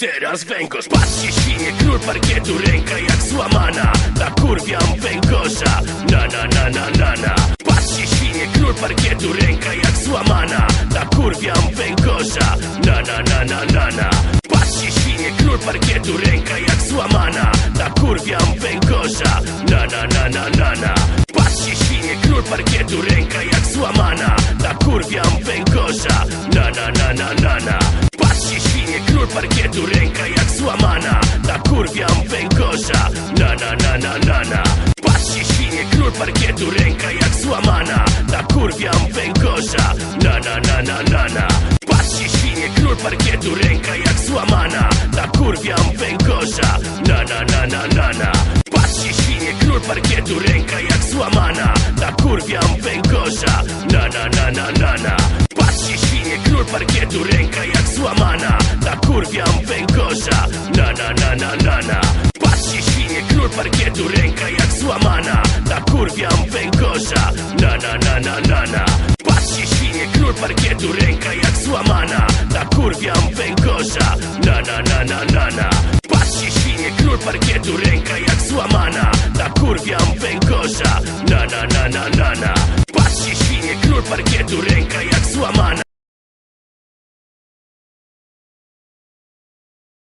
Teraz węgorz, patrzcie świnie, król parkietu, ręka jak złamana Nakurwiam węgorza, na na na na na na Patrzcie świnie, król parkietu, ręka jak złamana Nakurwiam węgorza, na na na na na na Patrzcie świnie, król parkietu, ręka jak złamana Nakurwiam węgorza, na na na na na na Patrzcie świnie, król parkietu, ręka jak złamana Nakurwiam węgorza, na na na na na na Patrzcie świnie, król parkietu, Węgorza, na na na na na na Patrzcie świnie, król parkietu, ręka jak złamana Nakurwiam węgorza, na na na na na na Patrzcie świnie, król parkietu, ręka jak złamana Nakurwiam węgorza, na na na na na na Patrzcie świnie, król parkietu, ręka jak złamana Nakurwiam węgorza, na na na na na na Patrzcie świnie, król parkietu, ręka jak złamana Nakurwiam węgorza, na na na na na na parkietu, ręka jak złamana. Nakurwiam węgorza, na na na na na na. Patrzcie świnie, król parkietu, ręka jak złamana. Nakurwiam węgorza, na na na na na na. Patrzcie świnie, król parkietu, ręka jak złamana. Nakurwiam węgorza, na na na na na na. Patrzcie świnie, król parkietu, ręka jak złamana